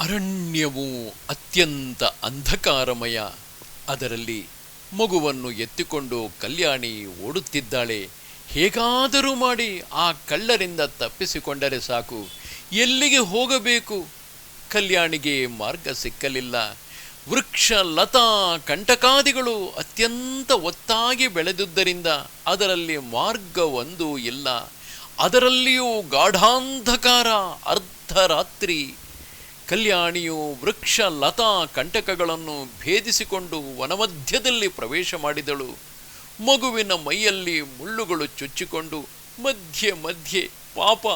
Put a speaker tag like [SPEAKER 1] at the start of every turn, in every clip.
[SPEAKER 1] ಅರಣ್ಯವು ಅತ್ಯಂತ ಅಂಧಕಾರಮಯ. ಅದರಲ್ಲಿ ಮಗುವನ್ನು ಎತ್ತಿಕೊಂಡು ಕಲ್ಯಾಣಿ ಓಡುತ್ತಿದ್ದಾಳೆ. ಹೇಗಾದರೂ ಮಾಡಿ ಆ ಕಳ್ಳರಿಂದ ತಪ್ಪಿಸಿಕೊಂಡರೆ ಸಾಕು. ಎಲ್ಲಿಗೆ ಹೋಗಬೇಕು? ಕಲ್ಯಾಣಿಗೆ ಮಾರ್ಗ ಸಿಕ್ಕಲಿಲ್ಲ. ವೃಕ್ಷ, ಲತಾ, ಕಂಟಕಾದಿಗಳು ಅತ್ಯಂತ ಒತ್ತಾಗಿ ಬೆಳೆದುದರಿಂದ ಅದರಲ್ಲಿ ಮಾರ್ಗ ಒಂದು ಇಲ್ಲ. ಅದರಲ್ಲಿಯೂ ಗಾಢಾಂಧಕಾರ, ಅರ್ಧರಾತ್ರಿ ಕಲ್ಯಾಣಿಯು ವೃಕ್ಷ, ಲತಾ, ಕಂಟಕಗಳನ್ನು ಭೇದಿಸಿಕೊಂಡು ವನಮಧ್ಯದಲ್ಲಿ ಪ್ರವೇಶ ಮಾಡಿದಳು. ಮಗುವಿನ ಮೈಯಲ್ಲಿ ಮುಳ್ಳುಗಳು ಚುಚ್ಚಿಕೊಂಡು ಮಧ್ಯೆ ಮಧ್ಯೆ ಪಾಪ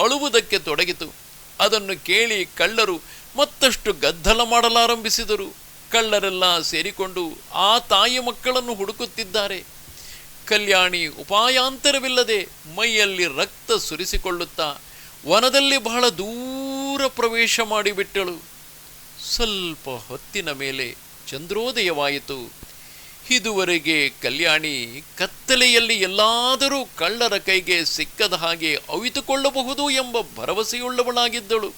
[SPEAKER 1] ಅಳುವುದಕ್ಕೆ ತೊಡಗಿತು. ಅದನ್ನು ಕೇಳಿ ಕಳ್ಳರು ಮತ್ತಷ್ಟು ಗದ್ದಲ ಮಾಡಲಾರಂಭಿಸಿದರು. ಕಳ್ಳರೆಲ್ಲ ಸೇರಿಕೊಂಡು ಆ ತಾಯಿ ಮಕ್ಕಳನ್ನು ಹುಡುಕುತ್ತಿದ್ದಾರೆ. ಕಲ್ಯಾಣಿ ಉಪಾಯಾಂತರವಿಲ್ಲದೆ ಮೈಯಲ್ಲಿ ರಕ್ತ ಸುರಿಸಿಕೊಳ್ಳುತ್ತಾ ವನದಲ್ಲಿ ಬಹಳ ದೂರ ಪ್ರವೇಶ ಮಾಡಿಬಿಟ್ಟಳು. ಸ್ವಲ್ಪ ಹೊತ್ತಿನ ಮೇಲೆ ಚಂದ್ರೋದಯವಾಯಿತು. ಇದುವರೆಗೆ ಕಲ್ಯಾಣಿ ಕತ್ತಲೆಯಲ್ಲಿ ಎಲ್ಲಾದರೂ ಕಳ್ಳರ ಕೈಗೆ ಸಿಕ್ಕದ ಹಾಗೆ ಅವಿತುಕೊಳ್ಳಬಹುದು ಎಂಬ ಭರವಸೆಯುಳ್ಳವಳಾಗಿದ್ದಳು.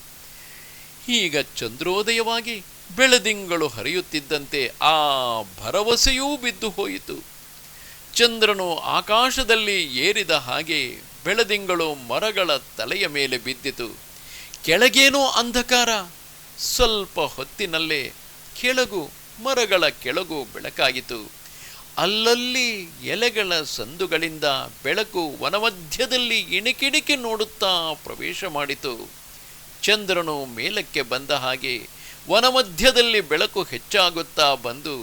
[SPEAKER 1] ಈಗ ಚಂದ್ರೋದಯವಾಗಿ ಬೆಳದಿಂಗಳು ಹರಿಯುತ್ತಿದ್ದಂತೆ ಆ ಭರವಸೆಯೂ ಬಿದ್ದು ಹೋಯಿತು. ಚಂದ್ರನು ಆಕಾಶದಲ್ಲಿ ಏರಿದ ಹಾಗೆ ಬೆಳದಿಂಗಳು ಮರಗಳ ತಲೆಯ ಮೇಲೆ ಬಿದ್ದಿತು. ಕೆಳಗೇನೋ ಅಂಧಕಾರ, ಸ್ವಲ್ಪ ಹೊತ್ತಿನಲ್ಲೇ ಕೆಳಗು ಮರಗಳ ಕೆಳಗು ಬೆಳಕಾಯಿತು ಅಲ್ಲಲ್ಲಿ ಎಲೆಗಳ ಸಂದುಗಳಿಂದ ಬೆಳಕು ವನಮಧ್ಯದಲ್ಲಿ ಇಣಿಕಿಣಿಕಿ ನೋಡುತ್ತಾ ಪ್ರವೇಶ ಮಾಡಿತು. ಚಂದ್ರನು ಮೇಲಕ್ಕೆ ಬಂದ ಹಾಗೆ ವನಮಧ್ಯದಲ್ಲಿ ಬೆಳಕು ಹೆಚ್ಚಾಗುತ್ತಾ ಬಂದು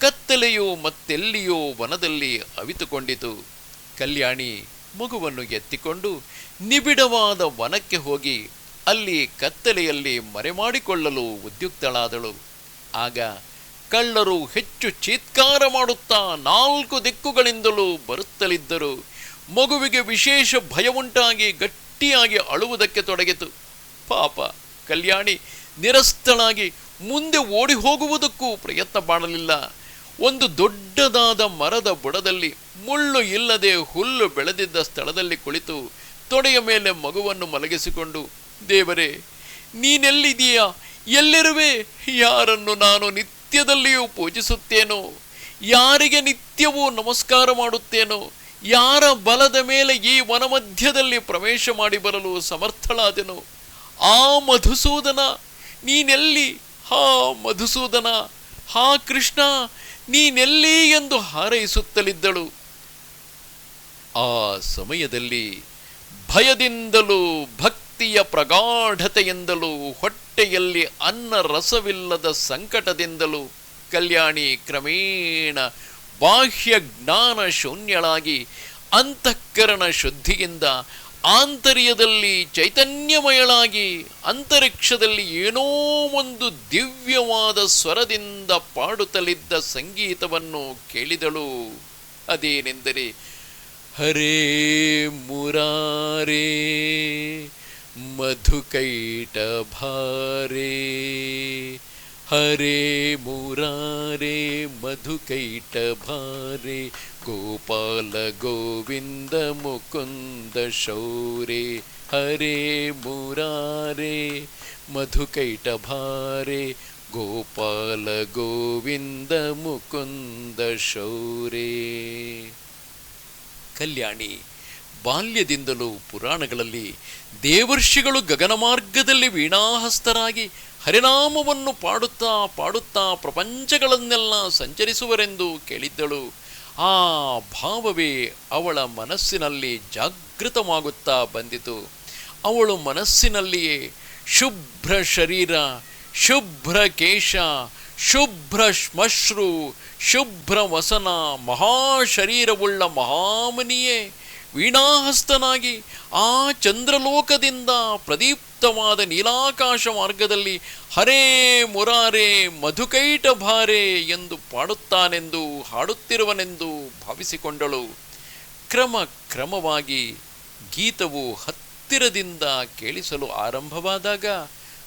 [SPEAKER 1] ಕತ್ತಲೆಯು ಮತ್ತೆಲ್ಲಿಯೋ ವನದಲ್ಲಿ ಅವಿತುಕೊಂಡಿತು. ಕಲ್ಯಾಣಿ ಮಗುವನ್ನು ಎತ್ತಿಕೊಂಡು ನಿಬಿಡವಾದ ವನಕ್ಕೆ ಹೋಗಿ ಅಲ್ಲಿ ಕತ್ತಲೆಯಲ್ಲಿ ಮರೆಮಾಡಿಕೊಳ್ಳಲು ಉದ್ಯುಕ್ತಳಾದಳು. ಆಗ ಕಳ್ಳರು ಹೆಚ್ಚು ಚೀತ್ಕಾರ ಮಾಡುತ್ತಾ ನಾಲ್ಕು ದಿಕ್ಕುಗಳಿಂದಲೂ ಬರುತ್ತಲಿದ್ದರು. ಮಗುವಿಗೆ ವಿಶೇಷ ಭಯವುಂಟಾಗಿ ಗಟ್ಟಿಯಾಗಿ ಅಳುವುದಕ್ಕೆ ತೊಡಗಿತು. ಪಾಪ, ಕಲ್ಯಾಣಿ ನಿರಸ್ತಳಾಗಿ ಮುಂದೆ ಓಡಿ ಹೋಗುವುದಕ್ಕೂ ಪ್ರಯತ್ನ ಮಾಡಲಿಲ್ಲ. ಒಂದು ದೊಡ್ಡದಾದ ಮರದ ಬುಡದಲ್ಲಿ ಮುಳ್ಳು ಇಲ್ಲದೆ ಹುಲ್ಲು ಬೆಳೆದಿದ್ದ ಸ್ಥಳದಲ್ಲಿ ಕುಳಿತು ತೊಡೆಯ ಮೇಲೆ ಮಗುವನ್ನು ಮಲಗಿಸಿಕೊಂಡು ದೇವರೇ ನೀನೆಲ್ಲಿದೆಯಾ ಎಲ್ಲಿರುವೆ? ಯಾರನ್ನು ನಾನು ನಿತ್ಯದಲ್ಲಿಯೂ ಪೂಜಿಸುತ್ತೇನೋ? ಯಾರಿಗೆ ನಿತ್ಯವೂ ನಮಸ್ಕಾರ ಮಾಡುತ್ತೇನೋ? ಯಾರ ಬಲದ ಮೇಲೆ ಈ ವನಮಧ್ಯದಲ್ಲಿ ಪ್ರವೇಶ ಮಾಡಿ ಬರಲು ಸಮರ್ಥಳಾದೆನು? ಆ ಮಧುಸೂದನ, ನೀನೆಲ್ಲಿ? ಹಾ ಮಧುಸೂದನ, ಹಾ ಕೃಷ್ಣ, ನೀನೆಲ್ಲಿ ಎಂದು ಹಾರೈಸುತ್ತಲಿದ್ದಳು. ಆ ಸಮಯದಲ್ಲಿ ಭಯದಿಂದಲೂ ಭಕ್ತಿಯ ಪ್ರಗಾಢತೆಯಿಂದಲೂ, ಹೊಟ್ಟೆಯಲ್ಲಿ ಅನ್ನ ರಸವಿಲ್ಲದ ಸಂಕಟದಿಂದಲೂ ಕಲ್ಯಾಣಿ ಕ್ರಮೇಣ ಬಾಹ್ಯ ಜ್ಞಾನ ಶೂನ್ಯಳಾಗಿ ಅಂತಃಕರಣ ಶುದ್ಧಿಯಿಂದ ಆಂತರ್ಯದಲ್ಲಿ ಚೈತನ್ಯಮಯಳಾಗಿ ಅಂತರಿಕ್ಷದಲ್ಲಿ ಏನೋ ಒಂದು ದಿವ್ಯವಾದ ಸ್ವರದಿಂದ ಪಾಡುತ್ತಲಿದ್ದ ಸಂಗೀತವನ್ನು ಕೇಳಿದಳು. ಅದೇನೆಂದರೆ, ಹರೇ ಮುರಾರೇ मधुकैटभारे हरे मुरारे मधुकैटभारे गोपाल गोविन्द मुकुन्द शौरे हरे मुरारे मधुकैटभारे गोपाल गोविन्द मुकुन्द शौरे। कल्याणी ಬಾಲ್ಯದಿಂದಲೂ ಪುರಾಣಗಳಲ್ಲಿ ದೇವರ್ಷಿಗಳು ಗಗನ ಮಾರ್ಗದಲ್ಲಿ ವೀಣಾಹಸ್ತರಾಗಿ ಹರಿನಾಮವನ್ನು ಪಾಡುತ್ತಾ ಪಾಡುತ್ತಾ ಪ್ರಪಂಚಗಳನ್ನೆಲ್ಲ ಸಂಚರಿಸುವರೆಂದು ಕೇಳಿದ್ದಳು. ಆ ಭಾವವೇ ಅವಳ ಮನಸ್ಸಿನಲ್ಲಿ ಜಾಗೃತವಾಗುತ್ತಾ ಬಂದಿತು. ಅವಳು ಮನಸ್ಸಿನಲ್ಲಿಯೇ ಶುಭ್ರ ಶರೀರ, ಶುಭ್ರ ಕೇಶ, ಶುಭ್ರ ಶ್ಮಶ್ರು, ಶುಭ್ರ ವಸನ, ಮಹಾಶರೀರವುಳ್ಳ ಮಹಾಮನಿಯೇ ವೀಣಾಹಸ್ತನಾಗಿ ಆ ಚಂದ್ರಲೋಕದಿಂದ ಪ್ರದೀಪ್ತವಾದ ನೀಲಾಕಾಶ ಮಾರ್ಗದಲ್ಲಿ ಹರೇ ಮುರಾರೇ ಮಧುಕೈಟ ಭಾರೆ ಎಂದು ಪಾಡುತ್ತಾನೆಂದು ಹಾಡುತ್ತಿರುವನೆಂದು ಭಾವಿಸಿಕೊಂಡಳು. ಕ್ರಮ ಕ್ರಮವಾಗಿ ಗೀತವು ಹತ್ತಿರದಿಂದ ಕೇಳಿಸಲು ಆರಂಭವಾದಾಗ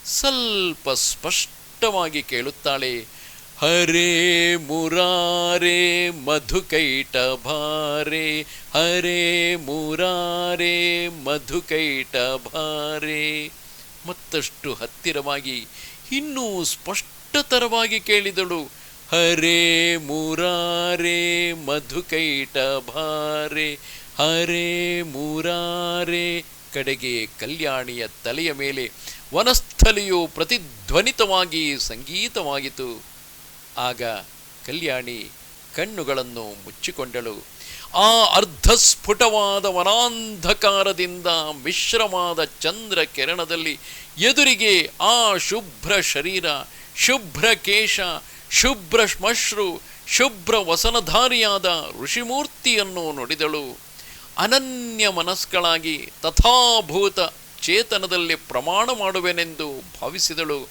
[SPEAKER 1] ಸ್ವಲ್ಪ ಸ್ಪಷ್ಟವಾಗಿ ಕೇಳುತ್ತಾಳೆ. ಹರೇ ಮುರಾರೆ ಮಧುಕೈಟ ಭಾರೆ ಹರೇ ಮುರಾರೆ ಮಧುಕೈಟ ಭಾರೆ ಮತ್ತಷ್ಟು ಹತ್ತಿರವಾಗಿ, ಇನ್ನೂ ಸ್ಪಷ್ಟತರವಾಗಿ ಕೇಳಿದಳು, ಹರೇ ಮುರಾರೆ ಮಧುಕೈಟ ಭಾರೆ ಹರೇ ಮುರಾರೆ. ಕಡೆಗೆ ಕಲ್ಯಾಣಿಯ ತಲೆಯ ಮೇಲೆ ವನಸ್ಥಲಿಯು ಪ್ರತಿಧ್ವನಿತವಾಗಿ ಸಂಗೀತವಾಗಿತು ಆಗ ಕಲ್ಯಾಣಿ ಕಣ್ಣುಗಳನ್ನು ಮುಚ್ಚಿಕೊಂಡಳು. ಆ ಅರ್ಧಸ್ಫುಟವಾದ ವನಾಂಧಕಾರದಿಂದ ಮಿಶ್ರವಾದ ಚಂದ್ರ ಕಿರಣದಲ್ಲಿ ಎದುರಿಗೆ ಆ ಶುಭ್ರ ಶರೀರ, ಶುಭ್ರ ಕೇಶ, ಶುಭ್ರ ಶ್ಮಶ್ರು ಶುಭ್ರ ವಸನಧಾರಿಯಾದ ಋಷಿಮೂರ್ತಿಯನ್ನು ನುಡಿದಳು. ಅನನ್ಯ ಮನಸ್ಕಳಾಗಿ ತಥಾಭೂತ ಚೇತನದಲ್ಲಿ ಪ್ರಮಾಣ ಮಾಡುವೆನೆಂದು ಭಾವಿಸಿದಳು.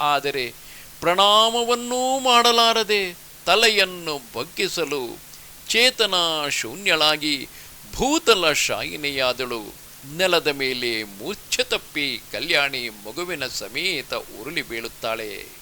[SPEAKER 1] ಆದರೆ ಪ್ರಣಾಮವನ್ನೂ ಮಾಡಲಾರದೆ ತಲೆಯನ್ನು ಬಗ್ಗಿಸಲು ಚೇತನ ಶೂನ್ಯಳಾಗಿ ಭೂತಲ ಶಾಯಿನಿಯಾದಳು. ನೆಲದ ಮೇಲೆ ಮೂರ್ಛೆ ತಪ್ಪಿ ಕಲ್ಯಾಣಿ ಮಗುವಿನ ಸಮೇತ ಉರುಳಿ ಬೀಳುತ್ತಾಳೆ.